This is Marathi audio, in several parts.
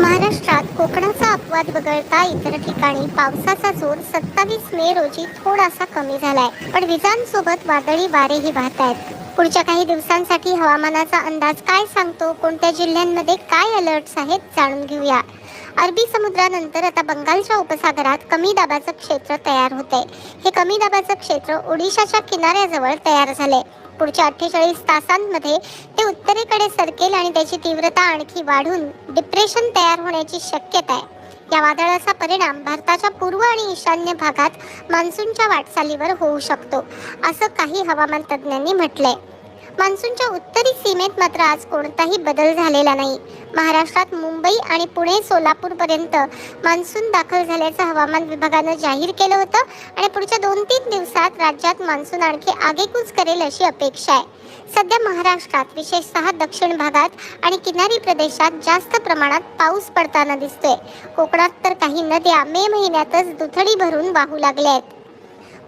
महाराष्ट्रात कोकणाचा अपवाद वगळता इतर ठिकाणी पावसाचा जोर सत्तावीस मे रोजी थोडासा कमी झालाय. पण विजांसोबत वादळी वारेही वाहत आहेत पुढच्या काही दिवसांसाठी हवामानाचा अंदाज काय सांगतो? कोणत्या जिल्ह्यांमध्ये काय अलर्ट्स आहेत जाणून घेऊया. अरबी समुद्रानंतर आता बंगालच्या उपसागरात कमी दाबाचं क्षेत्र तयार होते हे कमी दाबाचं क्षेत्र ओडिशाच्या किनाऱ्याजवळ तयार झाले पुढच्या अठ्ठेचाळीस तासांमध्ये उत्तरेकडे सरकेल आणि त्याची तीव्रता आणखी वाढून डिप्रेशन तयार होण्याची शक्यता आहे. या वादळाचा परिणाम भारताच्या पूर्व आणि ईशान्य भागात मान्सूनच्या वाटचालीवर होऊ शकतो असं काही हवामान तज्ज्ञांनी म्हटलंय. मान्सूनच्या उत्तरी सीमेत मात्र आज कोणताही बदल झालेला नाही. महाराष्ट्रात मुंबई आणि पुणे सोलापूरपर्यंत मान्सून दाखल झाल्याचं हवामान विभागानं जाहीर केलं होतं आणि पुढच्या दोन तीन दिवसात राज्यात मान्सून आणखी आगेकूच करेल अशी अपेक्षा आहे. सध्या महाराष्ट्रात विशेषतः दक्षिण भागात आणि किनारी प्रदेशात जास्त प्रमाणात पाऊस पडताना दिसतोय. कोकणात तर काही नद्या मे महिन्यातच दुथडी भरून वाहू लागल्या आहेत.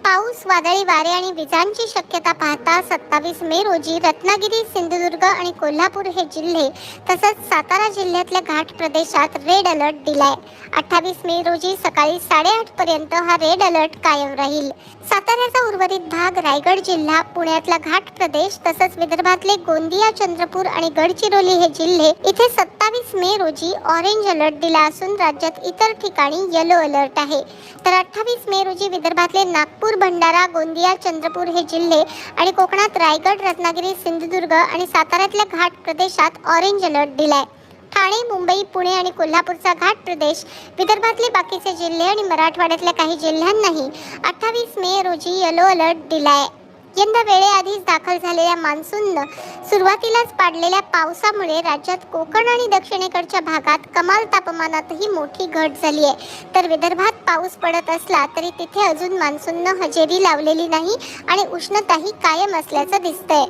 पाऊस वादळी वारे आणि विजांची शक्यता पाहता सत्तावीस मे रोजी रत्नागिरी सिंधुदुर्ग आणि कोल्हापूर हे जिल्हे तसंच सातारा जिल्ह्यातल्या घाट प्रदेशात रेड अलर्ट दिलाय. अठ्ठावीस मे रोजी सकाळी साडेआठ पर्यंत हा रेड अलर्ट कायम राहील. साताऱ्याचा उर्वरित भाग रायगड जिल्हा पुण्यातला घाट प्रदेश तसंच विदर्भातले गोंदिया चंद्रपूर आणि गडचिरोली हे जिल्हे इथे सत्तावीस मे रोजी ऑरेंज अलर्ट दिला असून राज्यात इतर ठिकाणी येलो अलर्ट आहे. तर अठ्ठावीस मे रोजी विदर्भातले नागपूर भंडारा गोंदिया चंद्रपूर हे जिल्हे आणि कोकणात रायगड रत्नागिरी सिंधुदुर्ग आणि साताऱ्यातल्या घाट प्रदेशात ऑरेंज अलर्ट दिलाय. ठाणे मुंबई पुणे आणि कोल्हापूरचा घाट प्रदेश विदर्भातले बाकीचे जिल्हे आणि मराठवाड्यातल्या काही जिल्ह्यांनाही अठ्ठावीस मे रोजी येलो अलर्ट दिलाय. यंदा वेळेआधीच दाखल झालेल्या मान्सूननं सुरुवातीलाच पाडलेल्या पावसामुळे राज्यात कोकण आणि दक्षिणेकडच्या भागात कमाल तापमानातही मोठी घट झाली आहे. तर विदर्भात पाऊस पडत असला तरी तिथे अजून मान्सूननं हजेरी लावलेली नाही आणि उष्णताही कायम असल्याचं दिसतंय.